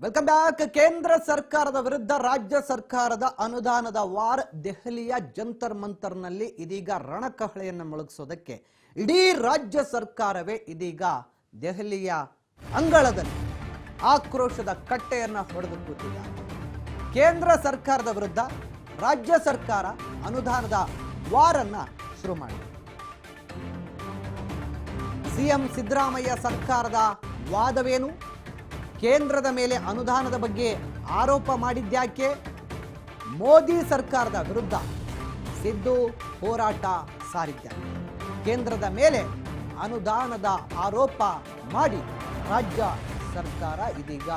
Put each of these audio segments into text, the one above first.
Welcome back ಕೇಂದ್ರ ಸರ್ಕಾರದ ವಿರುದ್ಧ ರಾಜ್ಯ ಸರ್ಕಾರದ ಅನುದಾನದ ವಾರ್ ದೆಹಲಿಯ ಜಂತರ್ ಮಂತರ್ನಲ್ಲಿ ಇದೀಗ ರಣಕಹಳೆಯನ್ನು ಮೊಳಗಿಸೋದಕ್ಕೆ ಇಡೀ ರಾಜ್ಯ ಸರ್ಕಾರವೇ ಇದೀಗ ದೆಹಲಿಯ ಅಂಗಳದಲ್ಲಿ ಆಕ್ರೋಶದ ಕಟ್ಟೆಯನ್ನ ಹೊಡೆದು ಕೂತಿದೆ ಕೇಂದ್ರ ಸರ್ಕಾರದ ವಿರುದ್ಧ ರಾಜ್ಯ ಸರ್ಕಾರ ಅನುದಾನದ ವಾರನ್ನ ಶುರು ಮಾಡಿದೆ. ಸಿಎಂ ಸಿದ್ದರಾಮಯ್ಯ ಸರ್ಕಾರದ ವಾದವೇನು? ಕೇಂದ್ರದ ಮೇಲೆ ಅನುದಾನದ ಬಗ್ಗೆ ಆರೋಪ ಮಾಡಿದ್ಯಾಕೆ? ಮೋದಿ ಸರ್ಕಾರದ ವಿರುದ್ಧ ಸಿದ್ದು ಹೋರಾಟ ಸಾರಿದ್ದ ಕೇಂದ್ರದ ಮೇಲೆ ಅನುದಾನದ ಆರೋಪ ಮಾಡಿ ರಾಜ್ಯ ಸರ್ಕಾರ ಇದೀಗ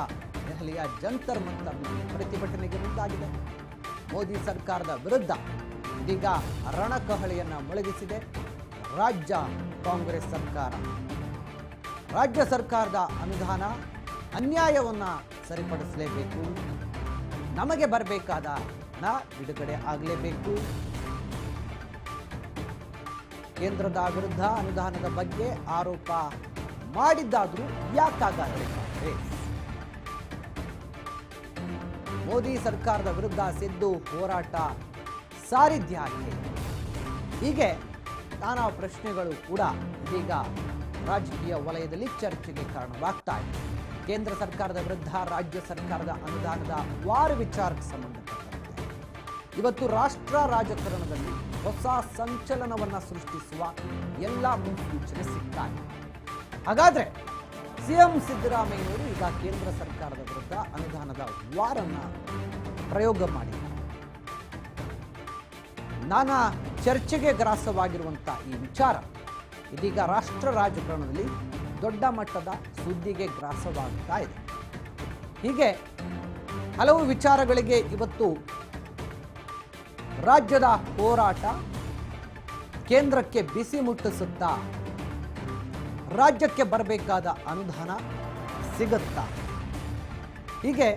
ದೆಹಲಿಯ ಜಂತರ್ ಮಂತರ್ನಲ್ಲಿ ಪ್ರತಿಭಟನೆಗೆ ಮುಂದಾಗಿದೆ. ಮೋದಿ ಸರ್ಕಾರದ ವಿರುದ್ಧ ಇದೀಗ ರಣಕಹಳೆಯನ್ನು ಮೊಳಗಿಸಿದೆ ರಾಜ್ಯ ಕಾಂಗ್ರೆಸ್ ಸರ್ಕಾರ. ರಾಜ್ಯ ಸರ್ಕಾರದ ಅನುದಾನ ಅನ್ಯಾಯವನ್ನ ಸರಿಪಡಿಸಲೇಬೇಕು. ನಮಗೆ ಬರಬೇಕಾದ ಹಣ ಬಿಡುಗಡೆ ಆಗಲೇಬೇಕು. ಕೇಂದ್ರದ ವಿರುದ್ಧ ಅನುದಾನದ ಬಗ್ಗೆ ಆರೋಪ ಮಾಡಿದ್ದಾದರೂ ಯಾಕಾಗಲಿ ಮೋದಿ ಸರ್ಕಾರದ ವಿರುದ್ಧ ಸಿದ್ದು ಹೋರಾಟ ಸಾರಿದ್ಯಾಕೆ ಹೀಗೆ ನಾನಾ ಪ್ರಶ್ನೆಗಳು ಕೂಡ ಇದೀಗ ರಾಜಕೀಯ ವಲಯದಲ್ಲಿ ಚರ್ಚೆಗೆ ಕಾರಣವಾಗ್ತಾ ಇದೆ. ಕೇಂದ್ರ ಸರ್ಕಾರದ ವಿರುದ್ಧ ರಾಜ್ಯ ಸರ್ಕಾರದ ಅನುದಾನದ ವಾರ ವಿಚಾರಕ್ಕೆ ಸಂಬಂಧಪಟ್ಟಂತೆ ಇವತ್ತು ರಾಷ್ಟ್ರ ರಾಜಕಾರಣದಲ್ಲಿ ಹೊಸ ಸಂಚಲನವನ್ನ ಸೃಷ್ಟಿಸುವ ಎಲ್ಲ ಮುನ್ಸೂಚನೆ ಸಿಗ್ತಾ ಇದೆ. ಹಾಗಾದ್ರೆ ಸಿಎಂ ಸಿದ್ದರಾಮಯ್ಯನವರು ಈಗ ಕೇಂದ್ರ ಸರ್ಕಾರದ ವಿರುದ್ಧ ಅನುದಾನದ ವಾರನ್ನ ಪ್ರಯೋಗ ಮಾಡಿದ್ದಾರೆ. ನಾನಾ ಚರ್ಚೆಗೆ ಗ್ರಾಸವಾಗಿರುವಂಥ ಈ ವಿಚಾರ ಇದೀಗ ರಾಷ್ಟ್ರ ರಾಜಕಾರಣದಲ್ಲಿ ದೊಡ್ಡ ಮಟ್ಟದ ಸುದ್ದಿಗೆ ಗ್ರಾಸವಾಗ್ತಾ ಇದೆ. ಹೀಗೆ ಹಲವು ವಿಚಾರಗಳಿಗೆ ಇವತ್ತು ರಾಜ್ಯದ ಹೋರಾಟ ಕೇಂದ್ರಕ್ಕೆ ಬಿಸಿ ಮುಟ್ಟಿಸುತ್ತಾ ರಾಜ್ಯಕ್ಕೆ ಬರಬೇಕಾದ ಅನುದಾನ ಸಿಗುತ್ತಾ? ಹೀಗೆ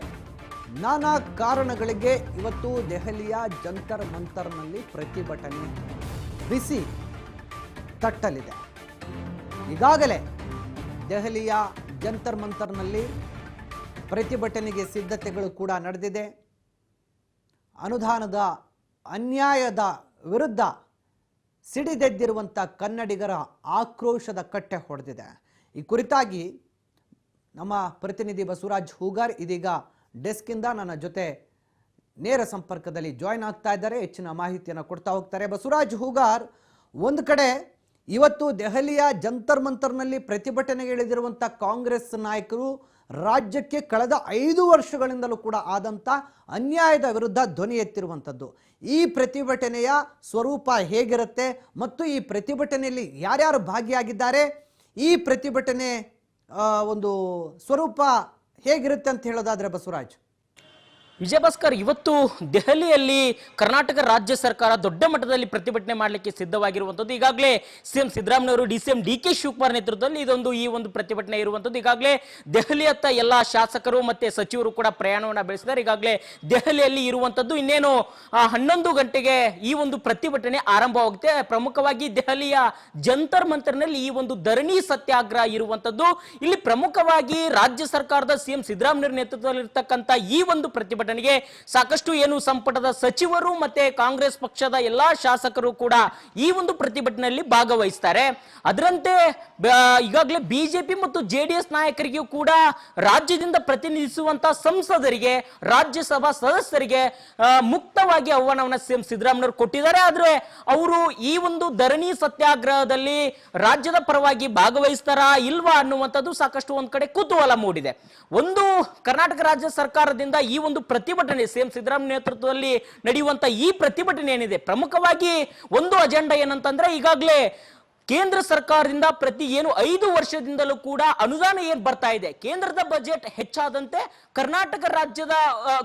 ನಾನಾ ಕಾರಣಗಳಿಗೆ ಇವತ್ತು ದೆಹಲಿಯ ಜಂತರ್ ಮಂತರ್ನಲ್ಲಿ ಪ್ರತಿಭಟನೆ ಬಿಸಿ ತಟ್ಟಲಿದೆ. ಈಗಾಗಲೇ ದೆಹಲಿಯ ಜಂತರ್ ಮಂತರ್ನಲ್ಲಿ ಪ್ರತಿಭಟನೆಗೆ ಸಿದ್ಧತೆಗಳು ಕೂಡ ನಡೆದಿದೆ. ಅನುದಾನದ ಅನ್ಯಾಯದ ವಿರುದ್ಧ ಸಿಡಿದೆದ್ದಿರುವಂಥ ಕನ್ನಡಿಗರ ಆಕ್ರೋಶದ ಕಟ್ಟೆ ಹೊಡೆದಿದೆ. ಈ ಕುರಿತಾಗಿ ನಮ್ಮ ಪ್ರತಿನಿಧಿ ಬಸವರಾಜ್ ಹೂಗಾರ್ ಇದೀಗ ಡೆಸ್ಕಿಂದ ನನ್ನ ಜೊತೆ ನೇರ ಸಂಪರ್ಕದಲ್ಲಿ ಜಾಯ್ನ್ ಆಗ್ತಾ ಇದ್ದಾರೆ. ಹೆಚ್ಚಿನ ಮಾಹಿತಿಯನ್ನು ಕೊಡ್ತಾ ಹೋಗ್ತಾರೆ. ಬಸವರಾಜ್ ಹೂಗಾರ್, ಒಂದು ಕಡೆ ಇವತ್ತು ದೆಹಲಿಯ ಜಂತರ್ ಮಂತರ್ನಲ್ಲಿ ಪ್ರತಿಭಟನೆಗೆ ಇಳಿದಿರುವಂಥ ಕಾಂಗ್ರೆಸ್ ನಾಯಕರು ರಾಜ್ಯಕ್ಕೆ ಕಳೆದ ಐದು ವರ್ಷಗಳಿಂದಲೂ ಕೂಡ ಆದಂಥ ಅನ್ಯಾಯದ ವಿರುದ್ಧ ಧ್ವನಿ ಎತ್ತಿರುವಂಥದ್ದು ಈ ಪ್ರತಿಭಟನೆಯ ಸ್ವರೂಪ ಹೇಗಿರುತ್ತೆ ಮತ್ತು ಈ ಪ್ರತಿಭಟನೆಯಲ್ಲಿ ಯಾರ್ಯಾರು ಭಾಗಿಯಾಗಿದ್ದಾರೆ, ಈ ಪ್ರತಿಭಟನೆ ಒಂದು ಸ್ವರೂಪ ಹೇಗಿರುತ್ತೆ ಅಂತ ಹೇಳೋದಾದರೆ ಬಸವರಾಜ್. ವಿಜಯಭಾಸ್ಕರ್ ಇವತ್ತು ದೆಹಲಿಯಲ್ಲಿ ಕರ್ನಾಟಕ ರಾಜ್ಯ ಸರ್ಕಾರ ದೊಡ್ಡ ಮಟ್ಟದಲ್ಲಿ ಪ್ರತಿಭಟನೆ ಮಾಡಲಿಕ್ಕೆ ಸಿದ್ಧವಾಗಿರುವಂಥದ್ದು. ಈಗಾಗಲೇ CM ಸಿದ್ದರಾಮಯ್ಯವರು D C D K Shivakumar ನೇತೃತ್ವದಲ್ಲಿ ಇದೊಂದು ಈ ಒಂದು ಪ್ರತಿಭಟನೆ ಇರುವಂಥದ್ದು. ಈಗಾಗಲೇ ದೆಹಲಿಯತ್ತ ಎಲ್ಲ ಶಾಸಕರು ಮತ್ತೆ ಸಚಿವರು ಕೂಡ ಪ್ರಯಾಣವನ್ನು ಬೆಳೆಸಿದ್ದಾರೆ. ಈಗಾಗಲೇ ದೆಹಲಿಯಲ್ಲಿ ಇರುವಂಥದ್ದು ಇನ್ನೇನು ಹನ್ನೊಂದು ಗಂಟೆಗೆ ಈ ಒಂದು ಪ್ರತಿಭಟನೆ ಆರಂಭವಾಗುತ್ತೆ. ಪ್ರಮುಖವಾಗಿ ದೆಹಲಿಯ ಜಂತರ್ ಮಂತ್ರನಲ್ಲಿ ಈ ಒಂದು ಧರಣಿ ಸತ್ಯಾಗ್ರಹ ಇರುವಂಥದ್ದು. ಇಲ್ಲಿ ಪ್ರಮುಖವಾಗಿ ರಾಜ್ಯ ಸರ್ಕಾರದ ಸಿಎಂ ಸಿದ್ದರಾಮಯ್ಯ ನೇತೃತ್ವದಲ್ಲಿರ್ತಕ್ಕಂಥ ಈ ಒಂದು ಪ್ರತಿಭಟನೆಗೆ ಸಾಕಷ್ಟು ಏನು ಸಂಪುಟದ ಸಚಿವರು ಮತ್ತೆ ಕಾಂಗ್ರೆಸ್ ಪಕ್ಷದ ಎಲ್ಲಾ ಶಾಸಕರು ಕೂಡ ಈ ಒಂದು ಪ್ರತಿಭಟನೆಯಲ್ಲಿ ಭಾಗವಹಿಸ್ತಾರೆ. ಅದರಂತೆ ಈಗಾಗಲೇ ಬಿಜೆಪಿ ಮತ್ತು ಜೆಡಿಎಸ್ ನಾಯಕರಿಗೂ ಕೂಡ ರಾಜ್ಯದಿಂದ ಪ್ರತಿನಿಧಿಸುವಂತ ಸಂಸದರಿಗೆ, ರಾಜ್ಯಸಭಾ ಸದಸ್ಯರಿಗೆ ಮುಕ್ತವಾಗಿ ಆಹ್ವಾನವನ್ನ ಸಿಎಂ ಸಿದ್ದರಾಮಯ್ಯವರು ಕೊಟ್ಟಿದ್ದಾರೆ. ಆದ್ರೆ ಅವರು ಈ ಒಂದು ಧರಣಿ ಸತ್ಯಾಗ್ರಹದಲ್ಲಿ ರಾಜ್ಯದ ಪರವಾಗಿ ಭಾಗವಹಿಸ್ತಾರಾ ಇಲ್ವಾ ಅನ್ನುವಂಥದ್ದು ಸಾಕಷ್ಟು ಒಂದ್ ಕಡೆ ಕುತೂಹಲ ಮೂಡಿದೆ. ಒಂದು ಕರ್ನಾಟಕ ರಾಜ್ಯ ಸರ್ಕಾರದಿಂದ ಈ ಒಂದು ಪ್ರತಿಭಟನೆ ಸಿ ಎಂ ಸಿದ್ದರಾಮಯ್ಯ ನೇತೃತ್ವದಲ್ಲಿ ನಡೆಯುವಂತ ಈ ಪ್ರತಿಭಟನೆ ಏನಿದೆ? ಪ್ರಮುಖವಾಗಿ ಒಂದು ಅಜೆಂಡಾ ಏನಂತಂದ್ರೆ ಈಗಾಗಲೇ ಕೇಂದ್ರ ಸರ್ಕಾರದಿಂದ ಪ್ರತಿ ಏನು ಐದು ವರ್ಷದಿಂದಲೂ ಕೂಡ ಅನುದಾನ ಏನ್ ಬರ್ತಾ ಇದೆ? ಕೇಂದ್ರದ ಬಜೆಟ್ ಹೆಚ್ಚಾದಂತೆ ಕರ್ನಾಟಕ ರಾಜ್ಯದ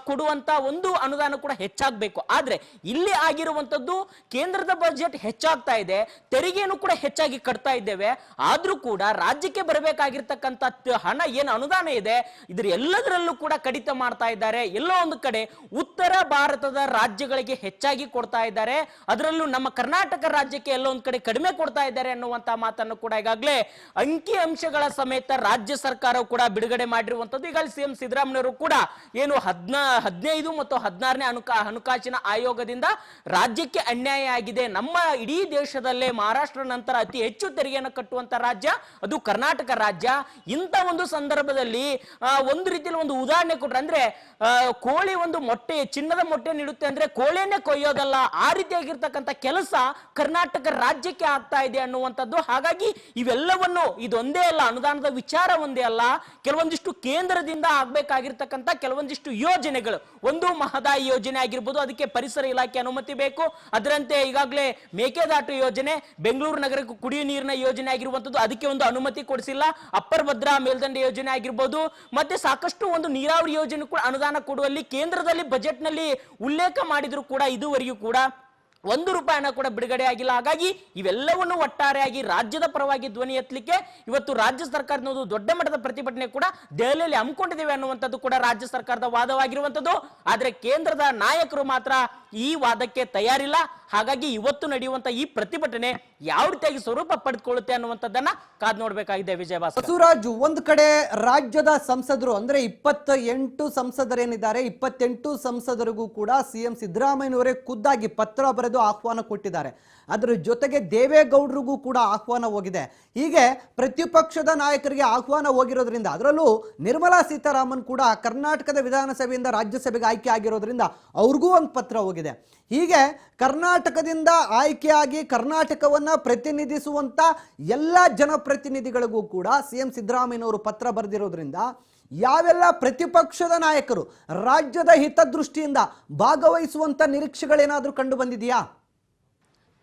ಕೊಡುವಂತ ಒಂದು ಅನುದಾನ ಕೂಡ ಹೆಚ್ಚಾಗಬೇಕು. ಆದ್ರೆ ಇಲ್ಲಿ ಆಗಿರುವಂತದ್ದು ಕೇಂದ್ರದ ಬಜೆಟ್ ಹೆಚ್ಚಾಗ್ತಾ ಇದೆ ತೆರಿಗೆಯನ್ನು ಕೂಡ ಹೆಚ್ಚಾಗಿ ಕಟ್ತಾ ಇದ್ದೇವೆ. ಆದ್ರೂ ಕೂಡ ರಾಜ್ಯಕ್ಕೆ ಬರಬೇಕಾಗಿರ್ತಕ್ಕಂಥ ಹಣ ಏನು ಅನುದಾನ ಇದೆ, ಇದ್ರ ಎಲ್ಲದರಲ್ಲೂ ಕೂಡ ಕಡಿತ ಮಾಡ್ತಾ ಇದ್ದಾರೆ. ಎಲ್ಲೋ ಒಂದು ಕಡೆ ಉತ್ತರ ಭಾರತದ ರಾಜ್ಯಗಳಿಗೆ ಹೆಚ್ಚಾಗಿ ಕೊಡ್ತಾ ಇದ್ದಾರೆ. ಅದರಲ್ಲೂ ನಮ್ಮ ಕರ್ನಾಟಕ ರಾಜ್ಯಕ್ಕೆ ಎಲ್ಲೋ ಒಂದು ಕಡೆ ಕಡಿಮೆ ಕೊಡ್ತಾ ಇದ್ದಾರೆ ಅನ್ನುವಂತ ಮಾತನ್ನು ಕೂಡ ಈಗಾಗಲೇ ಅಂಕಿ ಅಂಶಗಳ ಸಮೇತ ರಾಜ್ಯ ಸರ್ಕಾರವು ಕೂಡ ಬಿಡುಗಡೆ ಮಾಡಿರುವಂತದ್ದು ಈಗಾಗಲೇ ಸಿಎಂ ಸಿದ್ದರಾಮಯ್ಯವರು ಕೂಡ ಏನು ಹದ್ನಾ, ಹದಿನೈದು ಮತ್ತು ಹದಿನಾರನೇ ಹಣಕಾ ಹಣಕಾಸಿನ ಆಯೋಗದಿಂದ ರಾಜ್ಯಕ್ಕೆ ಅನ್ಯಾಯ ಆಗಿದೆ. ನಮ್ಮ ಇಡೀ ದೇಶದಲ್ಲೇ ಮಹಾರಾಷ್ಟ್ರ ನಂತರ ಅತಿ ಹೆಚ್ಚು ತೆರಿಗೆಯನ್ನು ಕಟ್ಟುವಂತ ರಾಜ್ಯ ಅದು ಕರ್ನಾಟಕ ರಾಜ್ಯ. ಇಂಥ ಒಂದು ಸಂದರ್ಭದಲ್ಲಿ ಒಂದು ರೀತಿಯಲ್ಲಿ ಒಂದು ಉದಾಹರಣೆ ಕೊಟ್ರೆ ಅಂದ್ರೆ ಕೋಳಿ ಒಂದು ಮೊಟ್ಟೆ, ಚಿನ್ನದ ಮೊಟ್ಟೆ ನೀಡುತ್ತೆ ಅಂದ್ರೆ ಕೋಳಿಯನ್ನೇ ಕೊಯ್ಯೋದಲ್ಲ. ಆ ರೀತಿಯಾಗಿರ್ತಕ್ಕಂಥ ಕೆಲಸ ಕರ್ನಾಟಕ ರಾಜ್ಯಕ್ಕೆ ಆಗ್ತಾ ಇದೆ ಅನ್ನುವಂಥದ್ದು. ಹಾಗಾಗಿ ಇವೆಲ್ಲವನ್ನು ಇದೊಂದೇ ಅಲ್ಲ, ಅನುದಾನದ ವಿಚಾರ ಒಂದೇ ಅಲ್ಲ. ಕೆಲವೊಂದಿಷ್ಟು ಕೇಂದ್ರದಿಂದ ಆಗ್ಬೇಕಾಗಿರ್ತಕ್ಕಂಥ ಕೆಲವೊಂದಿಷ್ಟು ಯೋಜನೆಗಳು. ಒಂದು ಮಹದಾಯಿ ಯೋಜನೆ ಆಗಿರ್ಬೋದು, ಅದಕ್ಕೆ ಪರಿಸರ ಇಲಾಖೆ ಅನುಮತಿ ಬೇಕು. ಅದರಂತೆ ಈಗಾಗಲೇ ಮೇಕೆದಾಟು ಯೋಜನೆ, ಬೆಂಗಳೂರು ನಗರಕ್ಕೆ ಕುಡಿಯುವ ನೀರಿನ ಯೋಜನೆ ಆಗಿರುವಂಥದ್ದು, ಅದಕ್ಕೆ ಒಂದು ಅನುಮತಿ ಕೊಡಿಸಿಲ್ಲ. ಅಪ್ಪರ್ ಭದ್ರಾ ಮೇಲ್ದಂಡೆ ಯೋಜನೆ ಆಗಿರ್ಬೋದು, ಮತ್ತೆ ಸಾಕಷ್ಟು ಒಂದು ನೀರಾವರಿ ಯೋಜನೆ ಕೂಡ ಅನುದಾನ ಕೊಡುವಲ್ಲಿ ಕೇಂದ್ರದಲ್ಲಿ ಬಜೆಟ್ನಲ್ಲಿ ಉಲ್ಲೇಖ ಮಾಡಿದರೂ ಕೂಡ ಇದುವರೆಗೂ ಕೂಡ. ಒಂದು ರೂಪಾಯಿನ ಕೂಡ ಬಿಡುಗಡೆ ಆಗಿಲ್ಲ. ಹಾಗಾಗಿ ಇವೆಲ್ಲವನ್ನು ಒಟ್ಟಾರೆಯಾಗಿ ರಾಜ್ಯದ ಪರವಾಗಿ ಧ್ವನಿ ಎತ್ತಲಿಕ್ಕೆ ಇವತ್ತು ರಾಜ್ಯ ಸರ್ಕಾರ ದೊಡ್ಡ ಮಟ್ಟದ ಪ್ರತಿಭಟನೆ ಕೂಡ ದೆಹಲಿಯಲ್ಲಿ ಹಮ್ಮಿಕೊಂಡಿದ್ದೇವೆ ಅನ್ನುವಂಥದ್ದು ಕೂಡ ರಾಜ್ಯ ಸರ್ಕಾರದ ವಾದವಾಗಿರುವಂಥದ್ದು. ಆದರೆ ಕೇಂದ್ರದ ನಾಯಕರು ಮಾತ್ರ ಈ ವಾದಕ್ಕೆ ತಯಾರಿಲ್ಲ. ಹಾಗಾಗಿ ಇವತ್ತು ನಡೆಯುವಂತ ಈ ಪ್ರತಿಭಟನೆ ಯಾವ ರೀತಿಯಾಗಿ ಸ್ವರೂಪ ಪಡೆದುಕೊಳ್ಳುತ್ತೆ ಅನ್ನುವಂಥದ್ದನ್ನ ಕಾದ್ ನೋಡ್ಬೇಕಾಗಿದೆ ವಿಜಯ ಬಸವರಾಜ್, ಒಂದ್ ಕಡೆ ರಾಜ್ಯದ ಸಂಸದರು, ಅಂದ್ರೆ ಇಪ್ಪತ್ತ ಎಂಟು ಸಂಸದರೇನಿದ್ದಾರೆ, ಇಪ್ಪತ್ತೆಂಟು ಸಂಸದರಿಗೂ ಕೂಡ ಸಿಎಂ ಸಿದ್ದರಾಮಯ್ಯನವರೇ ಖುದ್ದಾಗಿ ಪತ್ರ ಬರೆದು ಆಹ್ವಾನ ಕೊಟ್ಟಿದ್ದಾರೆ. ಅದರ ಜೊತೆಗೆ ದೇವೇಗೌಡರಿಗೂ ಕೂಡ ಆಹ್ವಾನ ಹೋಗಿದೆ. ಹೀಗೆ ಪ್ರತಿಪಕ್ಷದ ನಾಯಕರಿಗೆ ಆಹ್ವಾನ ಹೋಗಿರೋದ್ರಿಂದ, ಅದರಲ್ಲೂ ನಿರ್ಮಲಾ ಸೀತಾರಾಮನ್ ಕೂಡ ಕರ್ನಾಟಕದ ವಿಧಾನಸಭೆಯಿಂದ ರಾಜ್ಯಸಭೆಗೆ ಆಯ್ಕೆ ಆಗಿರೋದ್ರಿಂದ ಅವ್ರಿಗೂ ಒಂದು ಪತ್ರ ಹೋಗಿದೆ. ಹೀಗೆ ಕರ್ನಾಟಕದಿಂದ ಆಯ್ಕೆಯಾಗಿ ಕರ್ನಾಟಕವನ್ನ ಪ್ರತಿನಿಧಿಸುವಂತ ಎಲ್ಲ ಜನಪ್ರತಿನಿಧಿಗಳಿಗೂ ಕೂಡ ಸಿ ಎಂ ಸಿದ್ದರಾಮಯ್ಯನವರು ಪತ್ರ ಬರೆದಿರೋದ್ರಿಂದ ಯಾವೆಲ್ಲ ಪ್ರತಿಪಕ್ಷದ ನಾಯಕರು ರಾಜ್ಯದ ಹಿತದೃಷ್ಟಿಯಿಂದ ಭಾಗವಹಿಸುವಂತ ನಿರೀಕ್ಷೆಗಳೇನಾದರೂ ಕಂಡು ಬಂದಿದೆಯಾ?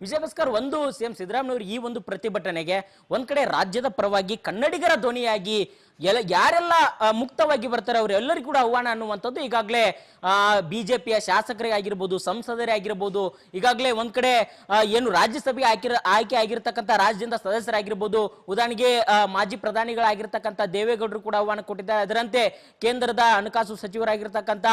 ವಿಜಯ ಭಾಸ್ಕರ್ ಒಂದು ಸಿಎಂ ಸಿದ್ದರಾಮಯ್ಯವರು ಈ ಒಂದು ಪ್ರತಿಭಟನೆಗೆ ಒಂದ್ ಕಡೆ ರಾಜ್ಯದ ಪರವಾಗಿ ಕನ್ನಡಿಗರ ಧ್ವನಿಯಾಗಿ ಎಲ್ಲ ಯಾರೆಲ್ಲ ಮುಕ್ತವಾಗಿ ಬರ್ತಾರೆ, ಅವರೆಲ್ಲರಿಗೂ ಕೂಡ ಆಹ್ವಾನ ಅನ್ನುವಂಥದ್ದು ಈಗಾಗಲೇ ಬಿಜೆಪಿಯ ಶಾಸಕರೇ ಆಗಿರ್ಬೋದು, ಸಂಸದರೇ ಆಗಿರ್ಬೋದು, ಈಗಾಗಲೇ ಒಂದ್ ಕಡೆ ಏನು ರಾಜ್ಯಸಭೆಗೆ ಆಯ್ಕೆ ಆಯ್ಕೆ ಆಗಿರ್ತಕ್ಕಂಥ ರಾಜ್ಯದಿಂದ ಸದಸ್ಯರಾಗಿರ್ಬೋದು, ಉದಾಹರಣೆಗೆ ಮಾಜಿ ಪ್ರಧಾನಿಗಳಾಗಿರ್ತಕ್ಕಂಥ ದೇವೇಗೌಡರು ಕೂಡ ಆಹ್ವಾನ ಕೊಟ್ಟಿದ್ದಾರೆ. ಅದರಂತೆ ಕೇಂದ್ರದ ಹಣಕಾಸು ಸಚಿವರಾಗಿರ್ತಕ್ಕಂಥ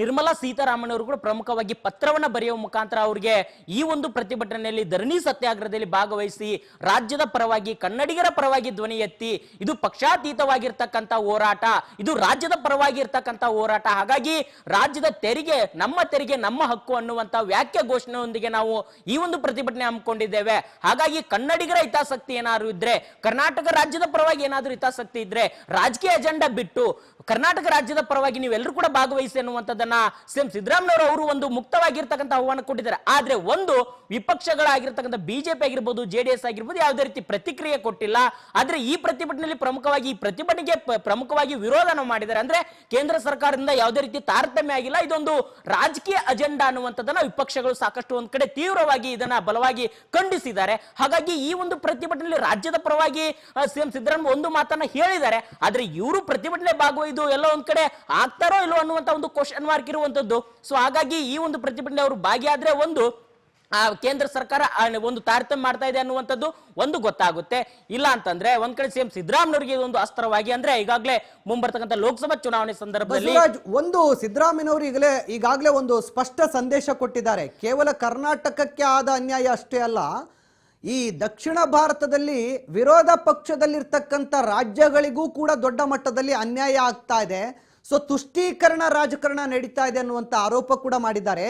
ನಿರ್ಮಲಾ ಸೀತಾರಾಮನ್ ಅವರು ಕೂಡ ಪ್ರಮುಖವಾಗಿ ಪತ್ರವನ್ನ ಬರೆಯುವ ಮುಖಾಂತರ ಅವರಿಗೆ ಈ ಒಂದು ಪ್ರತಿಭಟನೆಯಲ್ಲಿ ಧರಣಿ ಸತ್ಯಾಗ್ರಹದಲ್ಲಿ ಭಾಗವಹಿಸಿ, ರಾಜ್ಯದ ಪರವಾಗಿ, ಕನ್ನಡಿಗರ ಪರವಾಗಿ ಧ್ವನಿ ಎತ್ತಿ, ಇದು ಪಕ್ಷಾತೀತವಾಗಿರ್ತಕ್ಕಂಥ ಹೋರಾಟ, ಇದು ರಾಜ್ಯದ ಪರವಾಗಿ ಇರ್ತಕ್ಕಂಥ ಹೋರಾಟ. ಹಾಗಾಗಿ ರಾಜ್ಯದ ತೆರಿಗೆ, ನಮ್ಮ ತೆರಿಗೆ, ನಮ್ಮ ಹಕ್ಕು ಅನ್ನುವಂತ ವ್ಯಾಖ್ಯ ಘೋಷಣೆಯೊಂದಿಗೆ ನಾವು ಈ ಒಂದು ಪ್ರತಿಭಟನೆ ಹಮ್ಮಿಕೊಂಡಿದ್ದೇವೆ. ಹಾಗಾಗಿ ಕನ್ನಡಿಗರ ಹಿತಾಸಕ್ತಿ ಏನಾದ್ರು ಇದ್ರೆ, ಕರ್ನಾಟಕ ರಾಜ್ಯದ ಪರವಾಗಿ ಏನಾದರೂ ಹಿತಾಸಕ್ತಿ ಇದ್ರೆ, ರಾಜಕೀಯ ಅಜೆಂಡಾ ಬಿಟ್ಟು ಕರ್ನಾಟಕ ರಾಜ್ಯದ ಪರವಾಗಿ ನೀವೆಲ್ಲರೂ ಕೂಡ ಭಾಗವಹಿಸಿ ಅನ್ನುವಂಥದ್ದನ್ನ ಸಿಎಂ ಸಿದ್ದರಾಮಯ್ಯವರು ಅವರು ಒಂದು ಮುಕ್ತವಾಗಿರ್ತಕ್ಕಂಥ ಆಹ್ವಾನ ಕೊಟ್ಟಿದ್ದಾರೆ. ಆದ್ರೆ ಒಂದು ವಿಪಕ್ಷಗಳಾಗಿರ್ತಕ್ಕಂಥ ಬಿಜೆಪಿ ಆಗಿರ್ಬೋದು ಜೆಡಿಎಸ್ ಆಗಿರ್ಬೋದು ಯಾವುದೇ ರೀತಿ ಪ್ರತಿಕ್ರಿಯೆ ಕೊಟ್ಟಿಲ್ಲ. ಆದ್ರೆ ಈ ಪ್ರತಿಭಟನೆಯಲ್ಲಿ ಪ್ರಮುಖವಾಗಿ ಈ ಪ್ರತಿಭಟನೆಗೆ ಪ್ರಮುಖವಾಗಿ ವಿರೋಧನ ಮಾಡಿದ್ದಾರೆ. ಅಂದ್ರೆ ಕೇಂದ್ರ ಸರ್ಕಾರದಿಂದ ಯಾವುದೇ ರೀತಿ ತಾರತಮ್ಯ ಆಗಿಲ್ಲ. ಇದೊಂದು ರಾಜಕೀಯ ಅಜೆಂಡಾ ಅನ್ನುವಂಥದ್ದನ್ನ ವಿಪಕ್ಷಗಳು ಸಾಕಷ್ಟು ಒಂದ್ ಕಡೆ ತೀವ್ರವಾಗಿ ಇದನ್ನ ಬಲವಾಗಿ ಖಂಡಿಸಿದ್ದಾರೆ. ಹಾಗಾಗಿ ಈ ಒಂದು ಪ್ರತಿಭಟನೆಯಲ್ಲಿ ರಾಜ್ಯದ ಪರವಾಗಿ ಸಿಎಂ ಸಿದ್ದರಾಮಯ್ಯ ಒಂದು ಮಾತನ್ನ ಹೇಳಿದ್ದಾರೆ. ಆದ್ರೆ ಇವರು ಪ್ರತಿಭಟನೆ ಭಾಗವಹಿದು ಎಲ್ಲ ಒಂದ್ ಕಡೆ ಆಗ್ತಾರೋ ಇಲ್ಲೋ ಅನ್ನುವಂತ ಒಂದು ಕ್ವಶನ್ ಮಾರ್ಕ್ ಇರುವಂತದ್ದು ಸೊ ಹಾಗಾಗಿ ಈ ಒಂದು ಪ್ರತಿಭಟನೆ ಅವರು ಭಾಗಿಯಾದ್ರೆ ಒಂದು ಆ ಕೇಂದ್ರ ಸರ್ಕಾರ ಒಂದು ತಾರತಮ್ಯ ಮಾಡ್ತಾ ಇದೆ ಅನ್ನುವಂಥದ್ದು ಒಂದು ಗೊತ್ತಾಗುತ್ತೆ. ಇಲ್ಲ ಅಂತಂದ್ರೆ ಒಂದ್ ಕಡೆ ಸಿಎಂ ಸಿದ್ದರಾಮಯ್ಯವರಿಗೆ ಇದೊಂದು ಅಸ್ತ್ರವಾಗಿ ಅಂದ್ರೆ ಈಗಾಗಲೇ ಮುಂಬರ್ತಕ್ಕಂಥ ಲೋಕಸಭಾ ಚುನಾವಣೆ ಸಂದರ್ಭದಲ್ಲಿ ಒಂದು ಸಿದ್ದರಾಮಯ್ಯವರು ಈಗಲೇ ಈಗಾಗಲೇ ಒಂದು ಸ್ಪಷ್ಟ ಸಂದೇಶ ಕೊಟ್ಟಿದ್ದಾರೆ. ಕೇವಲ ಕರ್ನಾಟಕಕ್ಕೆ ಆದ ಅನ್ಯಾಯ ಅಷ್ಟೇ ಅಲ್ಲ, ಈ ದಕ್ಷಿಣ ಭಾರತದಲ್ಲಿ ವಿರೋಧ ಪಕ್ಷದಲ್ಲಿರ್ತಕ್ಕಂಥ ರಾಜ್ಯಗಳಿಗೂ ಕೂಡ ದೊಡ್ಡ ಮಟ್ಟದಲ್ಲಿ ಅನ್ಯಾಯ ಆಗ್ತಾ ಇದೆ. ಸೊ ತುಷ್ಟೀಕರಣ ರಾಜಕಾರಣ ನಡೀತಾ ಇದೆ ಅನ್ನುವಂಥ ಆರೋಪ ಕೂಡ ಮಾಡಿದ್ದಾರೆ.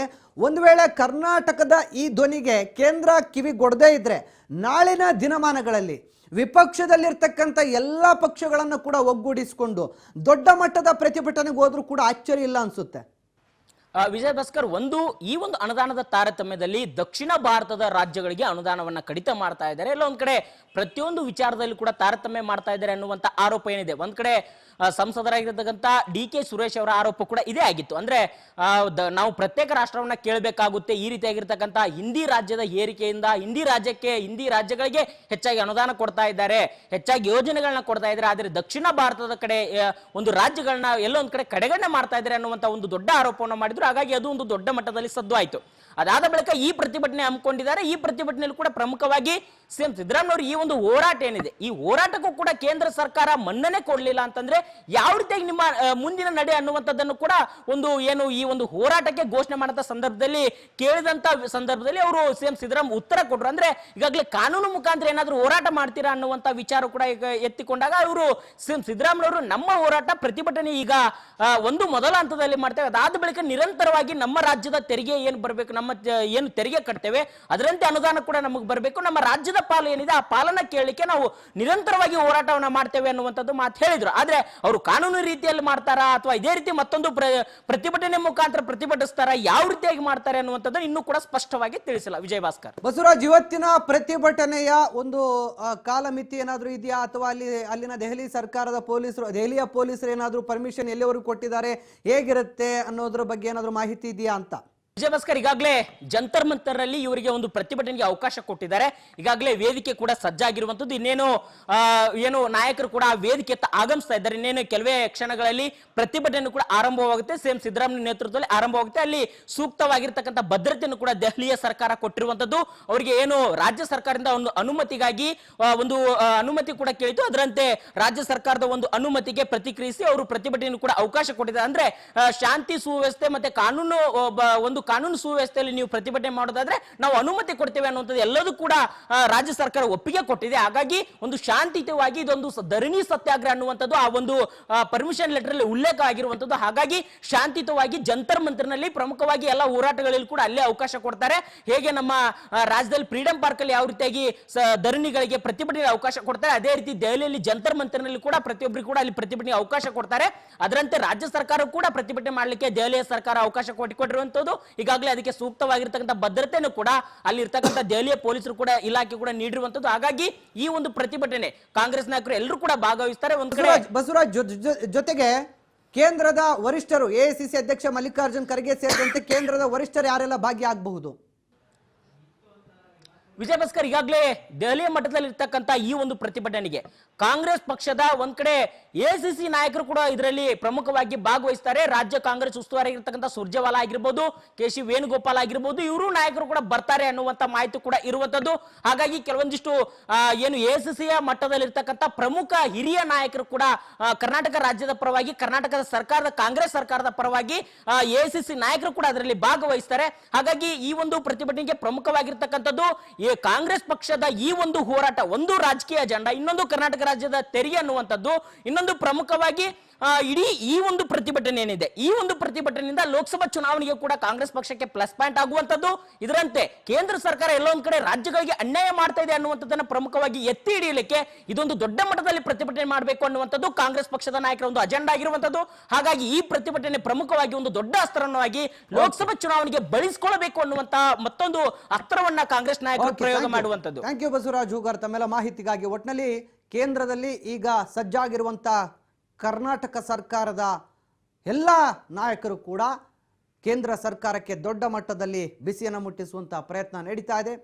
ಒಂದು ವೇಳೆ ಕರ್ನಾಟಕದ ಈ ಧ್ವನಿಗೆ ಕೇಂದ್ರ ಕಿವಿಗೊಡದೇ ಇದ್ರೆ ನಾಳಿನ ದಿನಮಾನಗಳಲ್ಲಿ ವಿಪಕ್ಷದಲ್ಲಿರ್ತಕ್ಕಂಥ ಎಲ್ಲ ಪಕ್ಷಗಳನ್ನು ಕೂಡ ಒಗ್ಗೂಡಿಸಿಕೊಂಡು ದೊಡ್ಡ ಮಟ್ಟದ ಪ್ರತಿಭಟನೆಗೆ ಹೋದರೂ ಕೂಡ ಆಶ್ಚರ್ಯ ಇಲ್ಲ ಅನ್ಸುತ್ತೆ. ವಿಜಯ್ ಭಾಸ್ಕರ್ ಒಂದು ಈ ಒಂದು ಅನುದಾನದ ತಾರತಮ್ಯದಲ್ಲಿ ದಕ್ಷಿಣ ಭಾರತದ ರಾಜ್ಯಗಳಿಗೆ ಅನುದಾನವನ್ನ ಕಡಿತ ಮಾಡ್ತಾ ಇದ್ದಾರೆ. ಇಲ್ಲ, ಒಂದ್ ಕಡೆ ಪ್ರತಿಯೊಂದು ವಿಚಾರದಲ್ಲಿ ಕೂಡ ತಾರತಮ್ಯ ಮಾಡ್ತಾ ಇದ್ದಾರೆ ಅನ್ನುವಂತ ಆರೋಪ ಏನಿದೆ? ಒಂದ್ ಕಡೆ ಸಂಸದರಾಗಿರ್ತಕ್ಕಂಥ ಡಿ ಕೆ ಸುರೇಶ್ ಅವರ ಆರೋಪ ಕೂಡ ಇದೇ ಆಗಿತ್ತು. ಅಂದ್ರೆ ನಾವು ಪ್ರತ್ಯೇಕ ರಾಷ್ಟ್ರವನ್ನ ಕೇಳಬೇಕಾಗುತ್ತೆ. ಈ ರೀತಿಯಾಗಿರ್ತಕ್ಕಂಥ ಹಿಂದಿ ರಾಜ್ಯದ ಏರಿಕೆಯಿಂದ ಹಿಂದಿ ರಾಜ್ಯಕ್ಕೆ, ಹಿಂದಿ ರಾಜ್ಯಗಳಿಗೆ ಹೆಚ್ಚಾಗಿ ಅನುದಾನ ಕೊಡ್ತಾ ಇದ್ದಾರೆ, ಹೆಚ್ಚಾಗಿ ಯೋಜನೆಗಳನ್ನ ಕೊಡ್ತಾ ಇದ್ದಾರೆ. ಆದರೆ ದಕ್ಷಿಣ ಭಾರತದ ಕಡೆ ಒಂದು ರಾಜ್ಯಗಳನ್ನ ಎಲ್ಲೋ ಒಂದ್ ಕಡೆ ಕಡೆಗಣನೆ ಮಾಡ್ತಾ ಇದ್ದಾರೆ ಅನ್ನುವಂತ ಒಂದು ದೊಡ್ಡ ಆರೋಪವನ್ನು ಮಾಡಿದ್ರು. ಹಾಗಾಗಿ ಅದು ಒಂದು ದೊಡ್ಡ ಮಟ್ಟದಲ್ಲಿ ಸದ್ದು ಆಯ್ತು. ಅದಾದ ಬಳಿಕ ಈ ಪ್ರತಿಭಟನೆ ಹಮ್ಮಿಕೊಂಡಿದ್ದಾರೆ. ಈ ಪ್ರತಿಭಟನೆಯಲ್ಲಿ ಕೂಡ ಪ್ರಮುಖವಾಗಿ ಸಿಎಂ ಸಿದ್ದರಾಮಯ್ಯವರು ಈ ಒಂದು ಹೋರಾಟ ಏನಿದೆ? ಈ ಹೋರಾಟಕ್ಕೂ ಕೂಡ ಕೇಂದ್ರ ಸರ್ಕಾರ ಮನ್ನಣೆ ಕೊಡಲಿಲ್ಲ ಅಂತಂದ್ರೆ ಯಾವ ರೀತಿಯಾಗಿ ನಿಮ್ಮ ಮುಂದಿನ ನಡೆ ಅನ್ನುವಂಥದ್ದನ್ನು ಕೂಡ ಒಂದು ಏನು ಈ ಒಂದು ಹೋರಾಟಕ್ಕೆ ಘೋಷಣೆ ಮಾಡಂತ ಸಂದರ್ಭದಲ್ಲಿ, ಕೇಳಿದಂತ ಸಂದರ್ಭದಲ್ಲಿ ಅವರು ಸಿಎಂ ಸಿದ್ದರಾಮಯ್ಯ ಉತ್ತರ ಕೊಟ್ಟರು ಅಂದ್ರೆ ಈಗಾಗಲೇ ಕಾನೂನು ಮುಖಾಂತರ ಏನಾದರೂ ಹೋರಾಟ ಮಾಡ್ತೀರಾ ಅನ್ನುವಂತ ವಿಚಾರ ಕೂಡ ಈಗ ಎತ್ತಿಕೊಂಡಾಗ ಅವರು ಸಿಎಂ ಸಿದ್ದರಾಮಯ್ಯವರು ನಮ್ಮ ಹೋರಾಟ ಪ್ರತಿಭಟನೆ ಈಗ ಒಂದು ಮೊದಲ ಹಂತದಲ್ಲಿ ಮಾಡ್ತೇವೆ. ಅದಾದ ಬಳಿಕ ನಿರಂತರವಾಗಿ ನಮ್ಮ ರಾಜ್ಯದ ತೆರಿಗೆ ಏನು ಬರಬೇಕು, ನಮ್ಮ ಏನು ತೆರಿಗೆ ಕಟ್ತೇವೆ, ಅದರಂತೆ ಅನುದಾನ ಕೂಡ ನಮಗೆ ಬರಬೇಕು. ನಮ್ಮ ರಾಜ್ಯದ ಪಾಲು ಏನಿದೆ, ಆ ಪಾಲನ ಕೇಳಲಿಕ್ಕೆ ನಾವು ನಿರಂತರವಾಗಿ ಹೋರಾಟವನ್ನ ಮಾಡ್ತೇವೆ ಅನ್ನುವಂಥದ್ದು ಮಾತು ಹೇಳಿದ್ರು. ಆದ್ರೆ ಅವರು ಕಾನೂನು ರೀತಿಯಲ್ಲಿ ಮಾಡ್ತಾರಾ, ಅಥವಾ ಇದೇ ರೀತಿ ಮತ್ತೊಂದು ಪ್ರ- ಪ್ರತಿಭಟನೆ ಮುಖಾಂತರ ಪ್ರತಿಭಟಿಸ್ತಾರ, ಯಾವ ರೀತಿಯಾಗಿ ಮಾಡ್ತಾರೆ ಅನ್ನುವಂಥದ್ದು ಇನ್ನೂ ಕೂಡ ಸ್ಪಷ್ಟವಾಗಿ ತಿಳಿಸಿಲ್ಲ ವಿಜಯ್ ಭಾಸ್ಕರ್ ಬಸವರಾಜ್, ಇವತ್ತಿನ ಪ್ರತಿಭಟನೆಯ ಒಂದು ಕಾಲಮಿತಿ ಏನಾದರೂ ಇದೆಯಾ? ಅಥವಾ ಅಲ್ಲಿ, ಅಲ್ಲಿನ ದೆಹಲಿ ಸರ್ಕಾರದ ಪೊಲೀಸರು, ದೆಹಲಿಯ ಪೊಲೀಸರು ಏನಾದರೂ ಪರ್ಮಿಷನ್ ಎಲ್ಲಿವರೆಗೂ ಕೊಟ್ಟಿದ್ದಾರೆ? ಹೇಗಿರುತ್ತೆ ಅನ್ನೋದ್ರ ಬಗ್ಗೆ ಏನಾದರೂ ಮಾಹಿತಿ ಇದೆಯಾ ಅಂತ. ವಿಜಯ ಈಗಾಗಲೇ ಜಂತರ್ ಮಂತರಲ್ಲಿ ಇವರಿಗೆ ಒಂದು ಪ್ರತಿಭಟನೆಗೆ ಅವಕಾಶ ಕೊಟ್ಟಿದ್ದಾರೆ. ಈಗಾಗಲೇ ವೇದಿಕೆ ಕೂಡ ಸಜ್ಜಾಗಿರುವಂತದ್ದು ಇನ್ನೇನು ಏನು ನಾಯಕರು ಕೂಡ ವೇದಿಕೆ ಆಗಮಿಸ್ತಾ ಇದ್ದಾರೆ. ಇನ್ನೇನು ಕೆಲವೇ ಕ್ಷಣಗಳಲ್ಲಿ ಪ್ರತಿಭಟನೆ ಕೂಡ ಆರಂಭವಾಗುತ್ತೆ. ಸಿಎಂ ಸಿದ್ದರಾಮಯ್ಯ ನೇತೃತ್ವದಲ್ಲಿ ಆರಂಭವಾಗುತ್ತೆ. ಅಲ್ಲಿ ಸೂಕ್ತವಾಗಿರ್ತಕ್ಕಂಥ ಭದ್ರತೆಯನ್ನು ಕೂಡ ದೆಹಲಿಯ ಸರ್ಕಾರ ಕೊಟ್ಟಿರುವಂತದ್ದು ಅವರಿಗೆ ಏನು ರಾಜ್ಯ ಸರ್ಕಾರದಿಂದ ಒಂದು ಅನುಮತಿಗಾಗಿ ಒಂದು ಅನುಮತಿ ಕೂಡ ಕೇಳಿತು. ಅದರಂತೆ ರಾಜ್ಯ ಸರ್ಕಾರದ ಒಂದು ಅನುಮತಿಗೆ ಪ್ರತಿಕ್ರಿಯಿಸಿ ಅವರು ಪ್ರತಿಭಟನೆ ಕೂಡ ಅವಕಾಶ ಕೊಟ್ಟಿದ್ದಾರೆ. ಅಂದ್ರೆ ಶಾಂತಿ ಸುವ್ಯವಸ್ಥೆ ಮತ್ತೆ ಕಾನೂನು ಒಂದು ಕಾನೂನು ಸುವ್ಯವಸ್ಥೆಯಲ್ಲಿ ನೀವು ಪ್ರತಿಭಟನೆ ಮಾಡೋದಾದ್ರೆ ನಾವು ಅನುಮತಿ ಕೊಡ್ತೇವೆ ಅನ್ನುವಂಥದ್ದು ಎಲ್ಲದೂ ಕೂಡ ರಾಜ್ಯ ಸರ್ಕಾರ ಒಪ್ಪಿಗೆ ಕೊಟ್ಟಿದೆ. ಹಾಗಾಗಿ ಒಂದು ಶಾಂತಿಯುತವಾಗಿ ಇದೊಂದು ಧರಣಿ ಸತ್ಯಾಗ್ರಹ ಅನ್ನುವಂಥದ್ದು ಆ ಒಂದು ಪರ್ಮಿಷನ್ ಲೆಟರ್ ಅಲ್ಲಿ ಉಲ್ಲೇಖ ಆಗಿರುವಂಥದ್ದು. ಹಾಗಾಗಿ ಶಾಂತಿಯುತವಾಗಿ ಜಂತರ್ ಮಂತ್ರನಲ್ಲಿ ಪ್ರಮುಖವಾಗಿ ಎಲ್ಲ ಹೋರಾಟಗಳಲ್ಲಿ ಕೂಡ ಅಲ್ಲೇ ಅವಕಾಶ ಕೊಡ್ತಾರೆ. ಹೇಗೆ ನಮ್ಮ ರಾಜ್ಯದಲ್ಲಿ ಫ್ರೀಡಂ ಪಾರ್ಕ್ ಅಲ್ಲಿ ಯಾವ ರೀತಿಯಾಗಿ ಧರಣಿಗಳಿಗೆ ಪ್ರತಿಭಟನೆಗೆ ಅವಕಾಶ ಕೊಡ್ತಾರೆ, ಅದೇ ರೀತಿ ದೆಹಲಿಯಲ್ಲಿ ಜಂತರ್ ಮಂತ್ರನಲ್ಲಿ ಕೂಡ ಪ್ರತಿಯೊಬ್ಬರಿಗೂ ಕೂಡ ಅಲ್ಲಿ ಪ್ರತಿಭಟನೆ ಅವಕಾಶ ಕೊಡ್ತಾರೆ. ಅದರಂತೆ ರಾಜ್ಯ ಸರ್ಕಾರ ಕೂಡ ಪ್ರತಿಭಟನೆ ಮಾಡಲಿಕ್ಕೆ ದೆಹಲಿಯ ಸರ್ಕಾರ ಅವಕಾಶ ಕೊಟ್ಟಿರುವಂತದ್ದು ಈಗಾಗಲೇ ಅದಕ್ಕೆ ಸೂಕ್ತವಾಗಿರ್ತಕ್ಕಂಥ ಭದ್ರತೆಯನ್ನು ಕೂಡ ಅಲ್ಲಿ ಇರ್ತಕ್ಕಂಥ ದೆಹಲಿಯ ಪೊಲೀಸರು ಕೂಡ ಇಲಾಖೆ ಕೂಡ ನೀಡಿರುವಂತದ್ದು ಹಾಗಾಗಿ ಈ ಒಂದು ಪ್ರತಿಭಟನೆ ಕಾಂಗ್ರೆಸ್ ನಾಯಕರು ಎಲ್ಲರೂ ಕೂಡ ಭಾಗವಹಿಸ್ತಾರೆ ಒಂದು ಕಡೆ. ಬಸವರಾಜ್ ಜೊತೆಗೆ ಕೇಂದ್ರದ ವರಿಷ್ಠರು ಎಐಸಿಸಿ ಅಧ್ಯಕ್ಷ ಮಲ್ಲಿಕಾರ್ಜುನ್ ಖರ್ಗೆ ಸೇರಿದಂತೆ ಕೇಂದ್ರದ ವರಿಷ್ಠರು ಯಾರೆಲ್ಲ ಭಾಗಿಯಾಗಬಹುದು? ವಿಜಯ ಭಾಸ್ಕರ್ ಈಗಾಗಲೇ ದೆಹಲಿಯ ಮಟ್ಟದಲ್ಲಿ ಇರ್ತಕ್ಕಂಥ ಈ ಒಂದು ಪ್ರತಿಭಟನೆಗೆ ಕಾಂಗ್ರೆಸ್ ಪಕ್ಷದ ಒಂದ್ ಕಡೆ ಎಸಿಸಿ ನಾಯಕರು ಕೂಡ ಇದರಲ್ಲಿ ಪ್ರಮುಖವಾಗಿ ಭಾಗವಹಿಸ್ತಾರೆ. ರಾಜ್ಯ ಕಾಂಗ್ರೆಸ್ ಉಸ್ತುವಾರಿ ಇರತಕ್ಕಂಥ ಸುರ್ಜೇವಾಲಾ ಆಗಿರ್ಬೋದು, ಕೆ ಸಿ ವೇಣುಗೋಪಾಲ್ ಆಗಿರ್ಬೋದು, ಇವರು ನಾಯಕರು ಕೂಡ ಬರ್ತಾರೆ ಅನ್ನುವಂತ ಮಾಹಿತಿ ಕೂಡ ಇರುವಂತದ್ದು ಹಾಗಾಗಿ ಕೆಲವೊಂದಿಷ್ಟು ಏನು ಎಸಿಸಿಯ ಮಟ್ಟದಲ್ಲಿ ಇರ್ತಕ್ಕಂಥ ಪ್ರಮುಖ ಹಿರಿಯ ನಾಯಕರು ಕೂಡ ಕರ್ನಾಟಕ ರಾಜ್ಯದ ಪರವಾಗಿ, ಕರ್ನಾಟಕದ ಸರ್ಕಾರದ, ಕಾಂಗ್ರೆಸ್ ಸರ್ಕಾರದ ಪರವಾಗಿ ಎಸಿಸಿ ನಾಯಕರು ಕೂಡ ಅದರಲ್ಲಿ ಭಾಗವಹಿಸ್ತಾರೆ. ಹಾಗಾಗಿ ಈ ಒಂದು ಪ್ರತಿಭಟನೆಗೆ ಪ್ರಮುಖವಾಗಿರ್ತಕ್ಕಂಥದ್ದು ಈ ಕಾಂಗ್ರೆಸ್ ಪಕ್ಷದ ಈ ಒಂದು ಹೋರಾಟ, ಒಂದು ರಾಜಕೀಯ ಅಜೆಂಡಾ, ಇನ್ನೊಂದು ಕರ್ನಾಟಕ ರಾಜ್ಯದ ತೆರಿಗೆ ಅನ್ನುವಂಥದ್ದು, ಇನ್ನೊಂದು ಪ್ರಮುಖವಾಗಿ ಇಡೀ ಈ ಒಂದು ಪ್ರತಿಭಟನೆ ಏನಿದೆ ಈ ಒಂದು ಪ್ರತಿಭಟನೆಯಿಂದ ಲೋಕಸಭಾ ಚುನಾವಣೆಗೆ ಕೂಡ ಕಾಂಗ್ರೆಸ್ ಪಕ್ಷಕ್ಕೆ ಪ್ಲಸ್ ಪಾಯಿಂಟ್ ಆಗುವಂತದ್ದು ಇದರಂತೆ ಕೇಂದ್ರ ಸರ್ಕಾರ ಎಲ್ಲೊಂದು ಕಡೆ ರಾಜ್ಯಗಳಿಗೆ ಅನ್ಯಾಯ ಮಾಡ್ತಾ ಇದೆ ಅನ್ನುವಂಥದ್ದನ್ನ ಪ್ರಮುಖವಾಗಿ ಎತ್ತಿ ಹಿಡಿಯಲಿಕ್ಕೆ ಇದೊಂದು ದೊಡ್ಡ ಮಟ್ಟದಲ್ಲಿ ಪ್ರತಿಭಟನೆ ಮಾಡಬೇಕು ಅನ್ನುವಂಥದ್ದು ಕಾಂಗ್ರೆಸ್ ಪಕ್ಷದ ನಾಯಕರ ಒಂದು ಅಜೆಂಡಾ ಆಗಿರುವಂತದ್ದು ಹಾಗಾಗಿ ಈ ಪ್ರತಿಭಟನೆ ಪ್ರಮುಖವಾಗಿ ಒಂದು ದೊಡ್ಡ ಅಸ್ತ್ರವಾಗಿ ಲೋಕಸಭಾ ಚುನಾವಣೆಗೆ ಬಳಸಿಕೊಳ್ಳಬೇಕು ಅನ್ನುವಂತ ಮತ್ತೊಂದು ಅಸ್ತ್ರವನ್ನ ಕಾಂಗ್ರೆಸ್ ನಾಯಕರು ಪ್ರಯೋಗ ಮಾಡುವಂತದ್ದು ಥ್ಯಾಂಕ್ ಯು ಬಸವರಾಜ್ ಹೂಗಾರ್ ತಮ್ಮೆಲ್ಲ ಮಾಹಿತಿಗಾಗಿ ಒಟ್ಟಿನಲ್ಲಿ ಕೇಂದ್ರದಲ್ಲಿ ಈಗ ಸಜ್ಜಾಗಿರುವಂಥ ಕರ್ನಾಟಕ ಸರ್ಕಾರದ ಎಲ್ಲ ನಾಯಕರು ಕೂಡ ಕೇಂದ್ರ ಸರ್ಕಾರಕ್ಕೆ ದೊಡ್ಡ ಮಟ್ಟದಲ್ಲಿ ಬಿಸಿಯನ್ನು ಮುಟ್ಟಿಸುವಂಥ ಪ್ರಯತ್ನ ನಡೀತಾ ಇದೆ.